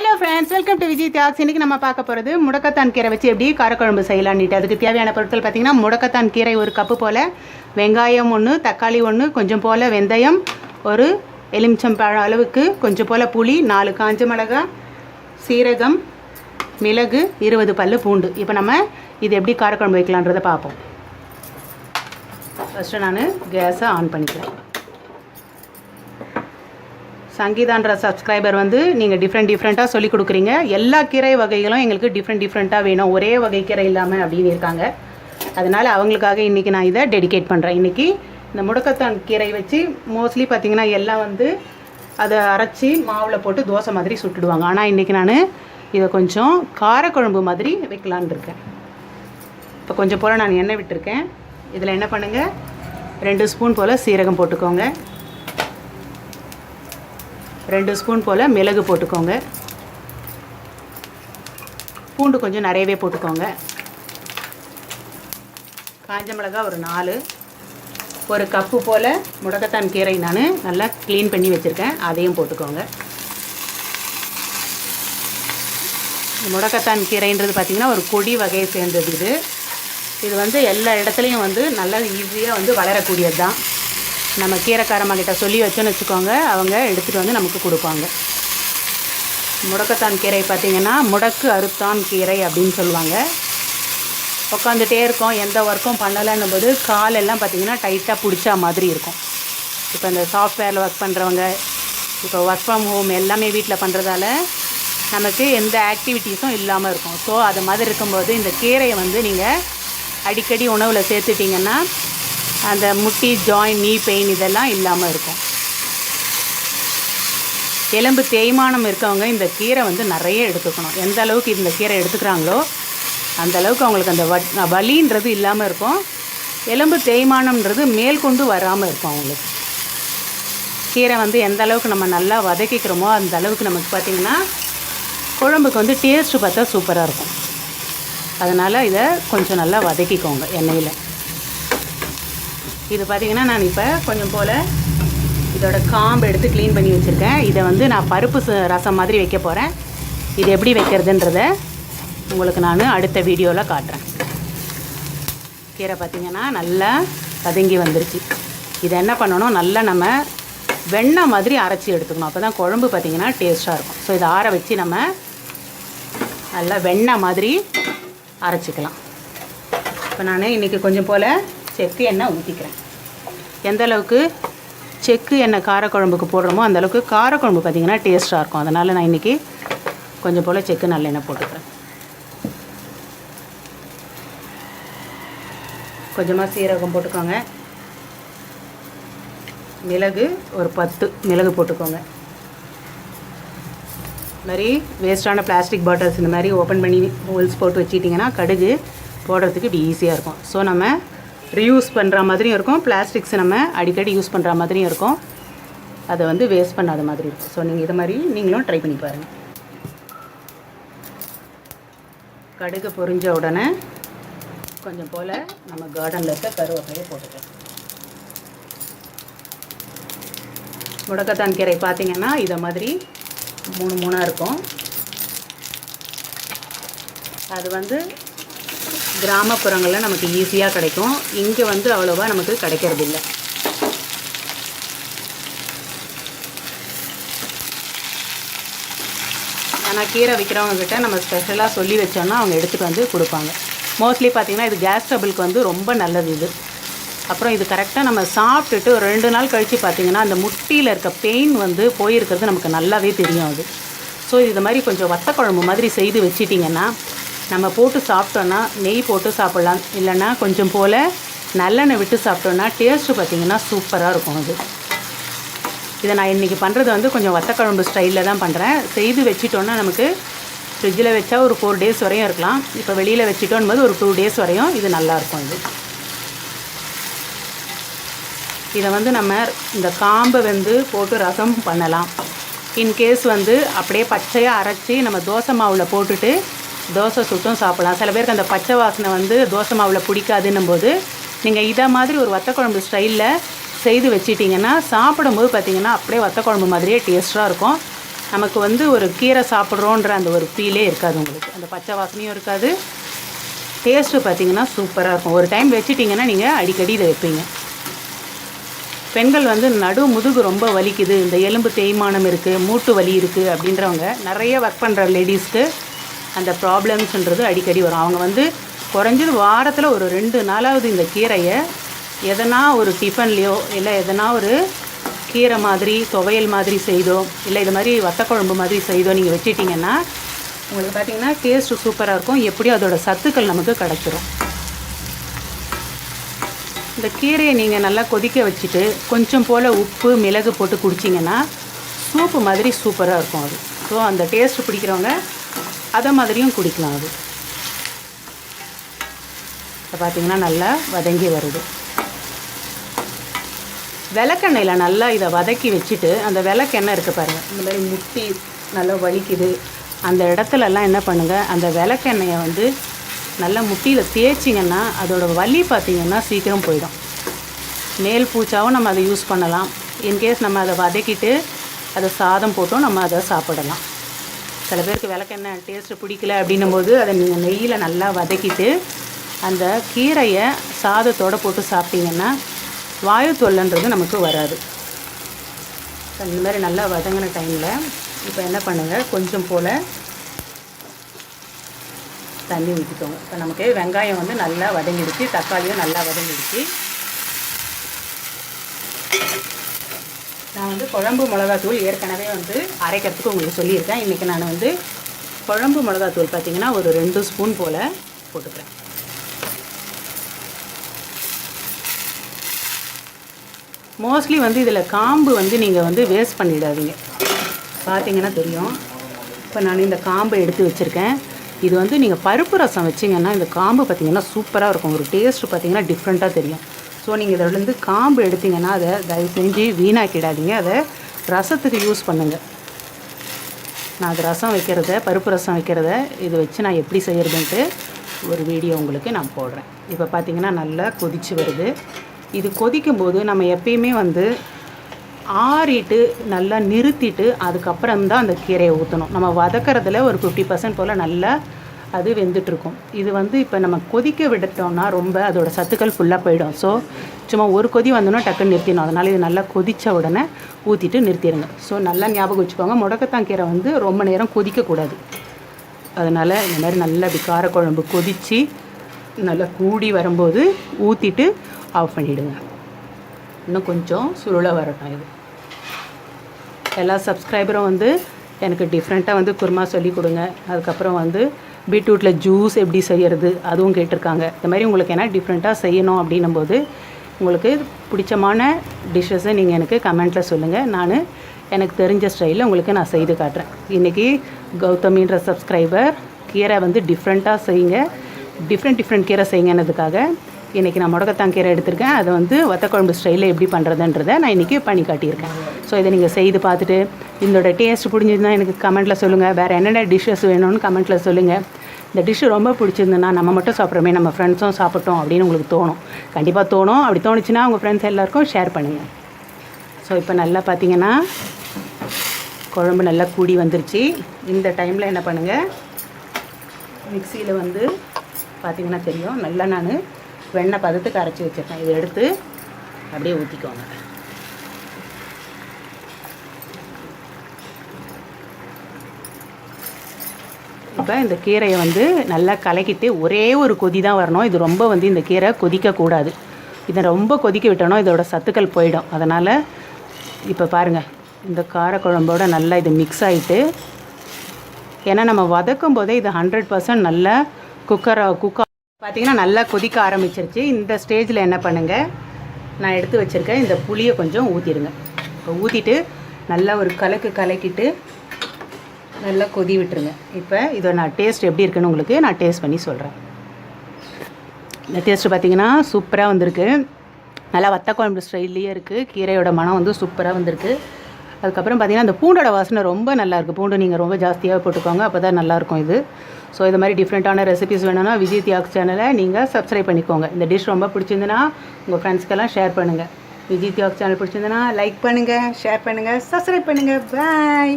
Hello friends welcome to Vijay Thiyags இன்றைக்கி நம்ம பார்க்க போகிறது முடக்கத்தான் கீரை வச்சு எப்படி காரக்குழம்பு செய்யலான்னுட்டு. அதுக்கு தேவையான பொருட்கள் பார்த்திங்கன்னா முடக்கத்தான் கீரை ஒரு கப்பு போல் வெங்காயம் ஒன்று தக்காளி ஒன்று கொஞ்சம் போல் வெந்தயம் ஒரு எலுமிச்சம்பழம் அளவுக்கு கொஞ்சம் போல் புளி நாலு காஞ்ச மிளகாய் சீரகம் மிளகு இருபது பல்லு பூண்டு. இப்போ நம்ம இது எப்படி காரக்குழம்பு வைக்கலான்றதை பார்ப்போம். ஃபஸ்ட்டு நான் கேஸை ஆன் பண்ணிக்கிறேன். சங்கீதான்ற சப்ஸ்கிரைபர் வந்து நீங்கள் டிஃப்ரெண்ட் டிஃப்ரெண்ட்டாக சொல்லி கொடுக்குறீங்க. எல்லா கீரை வகைகளும் எங்களுக்கு டிஃப்ரெண்ட் டிஃப்ரெண்ட்டாக வேணும். ஒரே வகை கீரை இல்லாமல் அப்படின்னு இருக்காங்க. அதனால் அவங்களுக்காக இன்றைக்கி நான் இதை டெடிகேட் பண்ணுறேன் இன்றைக்கி இந்த முடக்கத்தான் கீரை வச்சு மோஸ்ட்லி பார்த்திங்கன்னா எல்லாம் வந்து அதை அரைச்சி மாவில் போட்டு தோசை மாதிரி சுட்டுடுவாங்க. ஆனால் இன்றைக்கி நான் இதை கொஞ்சம் காரக்குழம்பு மாதிரி வைக்கலான்னு இருக்கேன். இப்போ கொஞ்சம் போல் நான் எண்ணெய் விட்டுருக்கேன். இதில் என்ன பண்ணுங்கள் ரெண்டு ஸ்பூன் போல் சீரகம் போட்டுக்கோங்க. ரெண்டு ஸ்பூன் போல் மிளகு போட்டுக்கோங்க. பூண்டு கொஞ்சம் நிறையவே போட்டுக்கோங்க. காஞ்ச மிளகா ஒரு நாலு. ஒரு கப்பு போல் முடக்கத்தான் கீரை நான் நல்லா க்ளீன் பண்ணி வச்சுருக்கேன். அதையும் போட்டுக்கோங்க. முடக்கத்தான் கீரைன்றது பார்த்திங்கன்னா ஒரு கொடி வகையை சேர்ந்தது இது. இது வந்து எல்லா இடத்துலையும் வந்து நல்லா ஈஸியாக வந்து வளரக்கூடியது தான் நம்ம கீரைக்காரம்மாக்கிட்ட சொல்லி வச்சோன்னு வச்சுக்கோங்க அவங்க எடுத்துகிட்டு வந்து நமக்கு கொடுப்பாங்க. முடக்கத்தான் கீரை பார்த்திங்கன்னா முடக்கு அறுத்தான் கீரை அப்படின்னு சொல்லுவாங்க. உட்காந்துட்டே இருக்கோம் எந்த ஒர்க்கும் பண்ணலைன்னும் போது காலெல்லாம் பார்த்திங்கன்னா டைட்டாக பிடிச்சா மாதிரி இருக்கும். இப்போ இந்த சாஃப்ட்வேரில் ஒர்க் பண்ணுறவங்க இப்போ ஒர்க் ஃப்ரம் ஹோம் எல்லாமே வீட்டில் பண்ணுறதால நமக்கு எந்த ஆக்டிவிட்டீஸும் இல்லாமல் இருக்கும். ஸோ அது மாதிரி இருக்கும்போது இந்த கீரையை வந்து நீங்கள் அடிக்கடி உணவில் சேர்த்துட்டிங்கன்னா அந்த முட்டி ஜாயின் நீ பெயின் இதெல்லாம் இல்லாமல் இருக்கும். எலும்பு தேய்மானம் இருக்கவங்க இந்த கீரை வந்து நிறைய எடுத்துக்கணும். எந்த அளவுக்கு இந்த கீரை எடுத்துக்கிறாங்களோ அந்த அளவுக்கு அவங்களுக்கு அந்த வட் வலின்றது இல்லாமல் இருக்கும். எலும்பு தேய்மானம்ன்றது மேல் கொண்டு வராமல் இருக்கும் அவங்களுக்கு. கீரை வந்து எந்த அளவுக்கு நம்ம நல்லா வதக்கிக்கிறோமோ அந்த அளவுக்கு நமக்கு பார்த்திங்கன்னா குழம்புக்கு வந்து டேஸ்ட்டு பார்த்தா சூப்பராக இருக்கும். அதனால் இதை கொஞ்சம் நல்லா வதக்கிக்கோங்க எண்ணெயில். இது பார்த்திங்கன்னா நான் இப்போ கொஞ்சம் போல் இதோட காம்பு எடுத்து க்ளீன் பண்ணி வச்சுருக்கேன். இதை வந்து நான் பருப்பு ச- ரசம் மாதிரி வைக்க போகிறேன் இது எப்படி வைக்கிறதுன்றத உங்களுக்கு நான் அடுத்த வீடியோவில் காட்டுறேன். கீரை பார்த்திங்கன்னா நல்லா கதங்கி வந்துருச்சு. இதை என்ன பண்ணணும்? நல்லா நம்ம வெண்ணெய் மாதிரி அரைச்சி எடுத்துக்கணும். அப்போ தான் குழம்பு பார்த்திங்கன்னா டேஸ்ட்டாக இருக்கும். ஸோ இதை ஆற வச்சு நம்ம நல்லா வெண்ணெய் மாதிரி அரைச்சிக்கலாம். இப்போ நான் இன்றைக்கி கொஞ்சம் போல் செக்கு எண்ணெய் ஊற்றிக்கிறேன் எந்த அளவுக்கு செக்கு எண்ணெய் காரக்குழம்புக்கு போடுறோமோ அந்தளவுக்கு காரக்குழம்பு பார்த்திங்கன்னா டேஸ்ட்டாக இருக்கும். அதனால் நான் இன்றைக்கி கொஞ்சம் போல் செக்கு நல்லெண்ணெய் போட்டுக்கிறேன். கொஞ்சமாக சீரகம் போட்டுக்கோங்க. மிளகு ஒரு பத்து மிளகு போட்டுக்கோங்க. இது மாதிரி வேஸ்ட்டான பிளாஸ்டிக் பாட்டில்ஸ் இந்த மாதிரி ஓப்பன் பண்ணி ஹோல்ஸ் போட்டு வச்சிட்டிங்கன்னா கடுகு போடுறதுக்கு இப்படி ஈஸியாக இருக்கும். ஸோ நம்ம ரீயூஸ் பண்ணுற மாதிரியும் இருக்கும். பிளாஸ்டிக்ஸ் நம்ம அடிக்கடி யூஸ் பண்ணுற மாதிரியும் இருக்கும். அதை வந்து வேஸ்ட் பண்ணாத மாதிரி இருக்கும். ஸோ நீங்கள் இதை மாதிரி நீங்களும் ட்ரை பண்ணி பாருங்கள் கடுகு பொரிஞ்ச உடனே கொஞ்சம் போல் நம்ம கார்டனில் இருக்க கருவேப்பிலையை போட்டுக்கலாம். முடக்கத்தான் கீரை பார்த்தீங்கன்னா இதை மாதிரி மூணு மூணாக இருக்கும். அது வந்து கிராமப்புறங்களில் நமக்கு ஈஸியாக கிடைக்கும். இங்கே வந்து அவ்வளோவா நமக்கு கிடைக்கிறது இல்லை ஆனால் கீரை விற்கிறவங்கக்கிட்ட நம்ம ஸ்பெஷலாக சொல்லி வச்சோன்னா அவங்க எடுத்துகிட்டு வந்து கொடுப்பாங்க. மோஸ்ட்லி பார்த்திங்கன்னா இது கேஸ் ட்ரபிளுக்கு வந்து ரொம்ப நல்லது இது. அப்புறம் இது கரெக்டாக நம்ம சாப்பிட்டுட்டு ஒரு ரெண்டு நாள் கழித்து பார்த்திங்கன்னா அந்த முட்டியில் இருக்க பெயின் வந்து போயிருக்கிறது நமக்கு நல்லாவே தெரியும் அது. ஸோ இது மாதிரி கொஞ்சம் வத்த குழம்பு மாதிரி செய்து வச்சிட்டிங்கன்னா நம்ம போட்டு சாப்பிட்டோன்னா நெய் போட்டு சாப்பிட்லாம். இல்லைன்னா கொஞ்சம் போல் நல்லெண்ணெய் விட்டு சாப்பிட்டோன்னா டேஸ்ட்டு பார்த்திங்கன்னா சூப்பராக இருக்கும் அது. இதை நான் இன்றைக்கி பண்ணுறது வந்து கொஞ்சம் வத்தக்குழம்பு ஸ்டைலில் தான் பண்ணுறேன் செய்து வச்சிட்டோன்னா நமக்கு ஃப்ரிட்ஜில் வச்சா ஒரு ஃபோர் டேஸ் வரையும் இருக்கலாம். இப்போ வெளியில் வச்சிட்டோன்னு போது ஒரு டூ டேஸ் வரையும் இது நல்லாயிருக்கும் இது. இதை வந்து நம்ம இந்த காம்பை வந்து போட்டு ரசம் பண்ணலாம். இன்கேஸ் வந்து அப்படியே பச்சையாக அரைச்சி நம்ம தோசை மாவில் போட்டுட்டு தோசை சுட்டும் சாப்பிடலாம். சில பேருக்கு அந்த பச்சை வாசனை வந்து தோசை மாவில் பிடிக்காதுன்னும் போது நீங்கள் இதை மாதிரி ஒரு வத்தக்குழம்பு ஸ்டைலில் செய்து வச்சிட்டிங்கன்னா சாப்பிடும்போது பார்த்தீங்கன்னா அப்படியே வத்தக்குழம்பு மாதிரியே டேஸ்ட்டாக இருக்கும். நமக்கு வந்து ஒரு கீரை சாப்பிட்றோன்ற அந்த ஒரு ஃபீலே இருக்காது உங்களுக்கு. அந்த பச்சை வாசனையும் இருக்காது. டேஸ்ட்டு பார்த்தீங்கன்னா சூப்பராக இருக்கும். ஒரு டைம் வச்சிட்டிங்கன்னா நீங்கள் அடிக்கடி இதை வைப்பீங்க. பெண்கள் வந்து நடு முதுகு ரொம்ப வலிக்குது. இந்த எலும்பு தேய்மானம் இருக்குது மூட்டு வலி இருக்குது அப்படின்றவங்க நிறைய ஒர்க் பண்ணுற லேடிஸ்க்கு அந்த ப்ராப்ளம்ஸ்ன்றது அடிக்கடி வரும். அவங்க வந்து குறைஞ்சது வாரத்தில் ஒரு ரெண்டு நாளாவது இந்த கீரையை எதனா ஒரு டிஃபன்லேயோ இல்லை எதனா ஒரு கீரை மாதிரி துவையல் மாதிரி செய்தோ இல்லை இது மாதிரி வத்தக்குழம்பு மாதிரி செய்தோ நீங்கள் வச்சிட்டிங்கன்னா உங்களுக்கு பார்த்தீங்கன்னா டேஸ்ட்டு சூப்பராக இருக்கும். எப்படியும் அதோட சத்துக்கள் நமக்கு கிடச்சிரும். இந்த கீரையை நீங்கள் நல்லா கொதிக்க வச்சுட்டு கொஞ்சம் போல் உப்பு மிளகு போட்டு குடிச்சிங்கன்னா சூப்பு மாதிரி சூப்பராக இருக்கும் அது. ஸோ அந்த டேஸ்ட்டு பிடிக்கிறவங்க அதை மாதிரியும் குடிக்கலாம் அது. இப்போ பார்த்திங்கன்னா நல்லா வதங்கி வருது. விளக்கெண்ணெயில் நல்லா இதை வதக்கி வச்சுட்டு அந்த விளக்கெண்ணெய் இருக்குது பாருங்கள் இந்த மாதிரி முட்டி நல்லா வலிக்குது. அந்த இடத்துலலாம் என்ன பண்ணுங்கள் அந்த விளக்கெண்ணெயை வந்து நல்லா முட்டியில் தேய்ச்சிங்கன்னா அதோடய வலி பார்த்திங்கன்னா சீக்கிரம் போயிடும். மேல் பூச்சாவும் நம்ம அதை யூஸ் பண்ணலாம். இன்கேஸ் நம்ம அதை வதக்கிட்டு அதை சாதம் போட்டும் நம்ம அதை சாப்பிடலாம். சில பேருக்கு விளக்கெண்ணெய் டேஸ்ட்டு பிடிக்கல அப்படின்னும் போது அதை நீங்கள் நெய்யில் நல்லா வதக்கிட்டு அந்த கீரையை சாதத்தோடு போட்டு சாப்பிட்டீங்கன்னா வாயு தொல்லைன்றது நமக்கு வராது. இந்த மாதிரி நல்லா வதங்கின டைமில் இப்போ என்ன பண்ணுங்கள் கொஞ்சம் போல் தண்ணி ஊற்றிக்கோங்க இப்போ நமக்கு வெங்காயம் வந்து நல்லா வதங்கிடுச்சு தக்காளியும் நல்லா வதங்கிடுச்சு. நான் வந்து குழம்பு மிளகாத்தூள் ஏற்கனவே வந்து அரைக்கிறதுக்கு உங்களுக்கு சொல்லியிருக்கேன். இன்றைக்கி நான் வந்து குழம்பு மிளகாத்தூள் பார்த்தீங்கன்னா ஒரு ரெண்டு ஸ்பூன் போல் போட்டுக்கிறேன். மோஸ்ட்லி வந்து இதில் காம்பு வந்து நீங்கள் வந்து வேஸ்ட் பண்ணிடாதீங்க. பார்த்தீங்கன்னா தெரியும். இப்போ நான் இந்த காம்பை எடுத்து வச்சுருக்கேன். இது வந்து நீங்கள் பருப்பு ரசம் வச்சிங்கன்னா இந்த காம்பு பார்த்தீங்கன்னா சூப்பராக இருக்கும். ஒரு டேஸ்ட் பார்த்தீங்கன்னா டிஃப்ரெண்ட்டாக தெரியும். ஸோ நீங்கள் இதில் இருந்து காம்பு எடுத்தீங்கன்னா அதை தயவு செஞ்சு வீணாக்கிடாதீங்க. அதை ரசத்துக்கு யூஸ் பண்ணுங்கள் நான் அது ரசம் வைக்கிறத பருப்பு ரசம் வைக்கிறத இது வச்சு நான் எப்படி செய்கிறதுன்ட்டு ஒரு வீடியோ உங்களுக்கு நான் போடுறேன். இப்போ பார்த்திங்கன்னா நல்லா கொதிச்சு வருது. இது கொதிக்கும் போது நம்ம எப்பயுமே வந்து ஆறிட்டு நல்லா நிறுத்திட்டு அதுக்கப்புறம் தான் அந்த கீரையை ஊற்றணும் நம்ம வதக்கறதுல ஒரு ஃபிஃப்டி பர்சன்ட் போல் நல்லா அது வெந்துட்டுருக்கும். இது வந்து இப்போ நம்ம கொதிக்க விடட்டோம்னா ரொம்ப அதோடய சத்துக்கள் ஃபுல்லாக போயிடும். ஸோ சும்மா ஒரு கொதி வந்தோன்னா டக்குன்னு நிறுத்திடணும். அதனால் இது நல்லா கொதித்த உடனே ஊற்றிட்டு நிறுத்திடுங்க. ஸோ நல்லா ஞாபகம் வச்சுக்கோங்க. முடக்கத்தான் கீரை வந்து ரொம்ப நேரம் கொதிக்கக்கூடாது. அதனால் இந்த மாதிரி நல்லா இப்படி காரக்குழம்பு கொதித்து நல்லா கூடி வரும்போது ஊற்றிட்டு ஆஃப் பண்ணிவிடுங்க இன்னும் கொஞ்சம் சுருளை வரட்டும் இது. எல்லா சப்ஸ்கிரைபரும் வந்து எனக்கு டிஃப்ரெண்ட்டாக வந்து குருமா சொல்லி கொடுங்க. அதுக்கப்புறம் வந்து பீட்ரூட்டில் ஜூஸ் எப்படி செய்யறது அதுவும் கேட்டிருக்காங்க. இந்த மாதிரி உங்களுக்கு என்ன டிஃப்ரெண்ட்டாக செய்யணும் அப்படின்னும் போது உங்களுக்கு பிடிச்சமான டிஷ்ஷஸை நீங்கள் எனக்கு கமெண்ட்டில் சொல்லுங்கள் நான் எனக்கு தெரிஞ்ச ஸ்டைலில் உங்களுக்கு நான் செய்து காட்டுறேன். இன்றைக்கி கௌதமின்ற சப்ஸ்கிரைபர் கீரை வந்து டிஃப்ரெண்ட்டாக செய்யுங்க. டிஃப்ரெண்ட் டிஃப்ரெண்ட் கீரை செய்யுங்கன்னதுக்காக இன்றைக்கி நான் முடக்கத்தான் கீரை எடுத்திருக்கேன். அதை வந்து வத்தக்குழம்பு ஸ்டைலில் எப்படி பண்ணுறதுன்றதை நான் இன்றைக்கி பண்ணி காட்டியிருக்கேன். ஸோ இதை நீங்கள் செய்து பார்த்துட்டு இதோட டேஸ்ட் பிடிச்சிருந்தா எனக்கு கமெண்ட்டில் சொல்லுங்கள் வேறு என்னென்ன டிஷ்ஷஸ் வேணும்னு கமெண்ட்டில் சொல்லுங்கள் இந்த டிஷ்ஷு ரொம்ப பிடிச்சிருந்துன்னா நம்ம மட்டும் சாப்பிட்றோமே நம்ம ஃப்ரெண்ட்ஸும் சாப்பிட்டோம் அப்படின்னு உங்களுக்கு தோணும். கண்டிப்பாக தோணும். அப்படி தோணுச்சுன்னா உங்கள் ஃப்ரெண்ட்ஸ் எல்லாருக்கும் ஷேர் பண்ணுங்கள் ஸோ இப்போ நல்லா பார்த்தீங்கன்னா குழம்பு நல்லா கூடி வந்துருச்சு. இந்த டைமில் என்ன பண்ணுங்கள் மிக்சியில் வந்து பார்த்தீங்கன்னா தெரியும். நல்லா நான் வெண்ணெய் பதத்துக்கு அரைச்சி வச்சுருக்கேன். இதை எடுத்து அப்படியே ஊற்றிக்கோங்க அப்போ இந்த கீரையை வந்து நல்லா கலக்கிட்டு ஒரே ஒரு கொதி தான் வரணும். இது ரொம்ப வந்து இந்த கீரை கொதிக்கக்கூடாது. இதை ரொம்ப கொதிக்க விட்டோன்னா இதோட சத்துக்கள் போயிடும். அதனால் இப்போ பாருங்கள் இந்த காரக்குழம்போட நல்லா இது மிக்ஸ் ஆகிட்டு ஏன்னா நம்ம வதக்கும் போதே இது ஹண்ட்ரட் பர்சன்ட் நல்லா குக்கரை குக்கா பார்த்திங்கன்னா நல்லா கொதிக்க ஆரம்பிச்சிருச்சு. இந்த ஸ்டேஜில் என்ன பண்ணுங்கள் நான் எடுத்து வச்சுருக்கேன் இந்த புளியை கொஞ்சம் ஊற்றிடுங்க இப்போ ஊற்றிட்டு நல்லா ஒரு கலக்கு கலக்கிட்டு நல்லா கொதி விட்டுருங்க. இப்போ இதை நான் டேஸ்ட் எப்படி இருக்குன்னு உங்களுக்கு நான் டேஸ்ட் பண்ணி சொல்கிறேன் இந்த டேஸ்ட்டு பார்த்தீங்கன்னா சூப்பராக வந்திருக்கு. நல்லா வத்த குழம்பு ஸ்டைல்லையே இருக்குது கீரையோட மனம் வந்து சூப்பராக வந்திருக்கு. அதுக்கப்புறம் பார்த்தீங்கன்னா அந்த பூண்டோட வாசனை ரொம்ப நல்லா இருக்குது பூண்டு நீங்கள் ரொம்ப ஜாஸ்தியாக போட்டுக்கோங்க அப்போ தான் நல்லாயிருக்கும் இது. ஸோ இது மாதிரி டிஃப்ரெண்ட்டான ரெசிபிஸ் வேணும்னா விஜய் தியாக்ஸ் சேனலை நீங்கள் சப்ஸ்கிரைப் பண்ணிக்கோங்க. இந்த டிஷ் ரொம்ப பிடிச்சிருந்துன்னா உங்கள் ஃப்ரெண்ட்ஸ்க்கெல்லாம் ஷேர் பண்ணுங்கள் விஜய் தியாக் சேனல் பிடிச்சிருந்துன்னா லைக் பண்ணுங்கள் ஷேர் பண்ணுங்கள் சப்ஸ்கிரைப் பண்ணுங்கள் பாய்